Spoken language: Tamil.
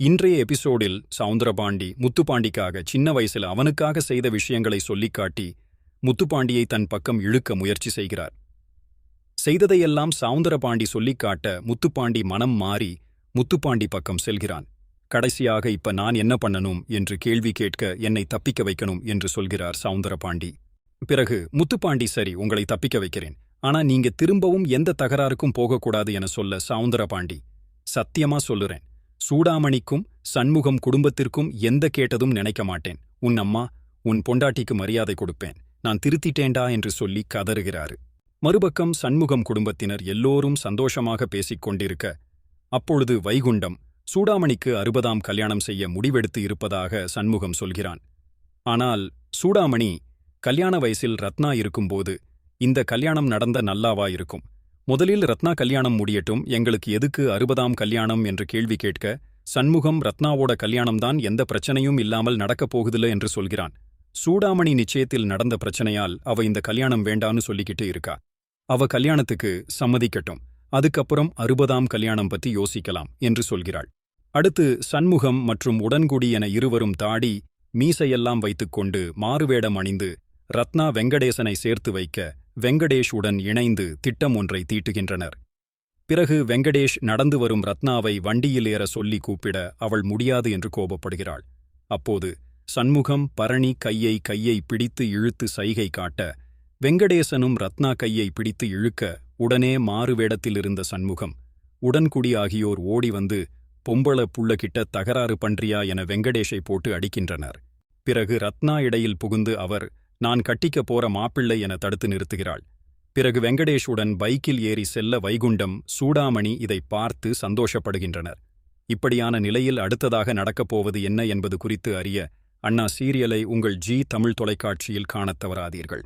இன்றைய எபிசோடில் சவுந்தரபாண்டி முத்துப்பாண்டிக்காக சின்ன வயசில் அவனுக்காக செய்த விஷயங்களை சொல்லிக்காட்டி முத்துப்பாண்டியை தன் பக்கம் இழுக்க முயற்சி செய்கிறார். செய்ததையெல்லாம் சவுந்தரபாண்டி சொல்லிக்காட்ட முத்துப்பாண்டி மனம் மாறி முத்துப்பாண்டி பக்கம் செல்கிறான். கடைசியாக இப்ப நான் என்ன பண்ணணும் என்று கேள்வி கேட்க என்னை தப்பிக்க வைக்கணும் என்று சொல்கிறார் சவுந்தரபாண்டி. பிறகு முத்துப்பாண்டி சரி உங்களை தப்பிக்க வைக்கிறேன். ஆனா நீங்க திரும்பவும் எந்த தகராறுக்கும் போகக்கூடாது என சொல்ல சவுந்தரபாண்டி சத்தியமா சொல்லுறேன். சூடாமணிக்கும் சண்முகம் குடும்பத்திற்கும் எந்த கேட்டதும் நினைக்க மாட்டேன். உன் அம்மா உன் பொண்டாட்டிக்கு மரியாதை கொடுப்பேன். நான் திருத்திட்டேன்டா என்று சொல்லி கதறுகிறாரு. மறுபக்கம் சண்முகம் குடும்பத்தினர் எல்லோரும் சந்தோஷமாக பேசிக் கொண்டிருக்க அப்பொழுது வைகுண்டம் சூடாமணிக்கு அறுபதாம் கல்யாணம் செய்ய முடிவெடுத்து இருப்பதாக சண்முகம் சொல்கிறான். ஆனால் சூடாமணி கல்யாண வயசில் ரத்னா இருக்கும்போது இந்த கல்யாணம் நடந்த நல்லாவா இருக்கும்? முதலில் ரத்னா கல்யாணம் முடியட்டும் எங்களுக்கு எதுக்கு அறுபதாம் கல்யாணம் என்று கேள்வி கேட்க சண்முகம் ரத்னாவோட கல்யாணம்தான் எந்த பிரச்சனையும் இல்லாமல் நடக்கப் போகுதில்ல என்று சொல்கிறான். சூடாமணி நிச்சயத்தில் நடந்த பிரச்சனையால் அவ இந்த கல்யாணம் வேண்டான்னு சொல்லிக்கிட்டு இருக்கா. அவ கல்யாணத்துக்கு சம்மதிக்கட்டும் அதுக்கப்புறம் அறுபதாம் கல்யாணம் பத்தி யோசிக்கலாம் என்று சொல்கிறாள். அடுத்து சண்முகம் மற்றும் உடன்குடி என இருவரும் தாடி மீசையெல்லாம் வைத்துக்கொண்டு மாறுவேடம் அணிந்து ரத்னா வெங்கடேசனை சேர்த்து வைக்க வெங்கடேஷ் உடன் இணைந்து திட்டம் ஒன்றை தீட்டுகின்றனர். பிறகு வெங்கடேஷ் நடந்து வரும் ரத்னாவை வண்டியில் ஏற சொல்லி கூப்பிட அவள் முடியாது என்று கோபப்படுகிறாள். அப்போது சண்முகம் பரணி கையை கையை பிடித்து இழுத்து சைகை காட்ட வெங்கடேசனும் ரத்னா கையை பிடித்து இழுக்க உடனே மாறுவேடத்திலிருந்த சண்முகம் உடன்குடி ஆகியோர் ஓடி வந்து பொம்பள புள்ளகிட்ட தகராறு பண்றியா என வெங்கடேஷை போட்டு அடிக்கின்றனர். பிறகு ரத்னா இடையில் புகுந்து அவர் நான் கட்டிக்கப் போற மாப்பிள்ளை என தடுத்து நிறுத்துகிறாள். பிறகு வெங்கடேஷுடன் பைக்கில் ஏறி செல்ல வைகுண்டம் சூடாமணி இதை பார்த்து சந்தோஷப்படுகின்றனர். இப்படியான நிலையில் அடுத்ததாக நடக்கப் போவது என்ன என்பது குறித்து அறிய அண்ணா சீரியலை உங்கள் ஜி தமிழ் தொலைக்காட்சியில் காணத் தவறாதீர்கள்.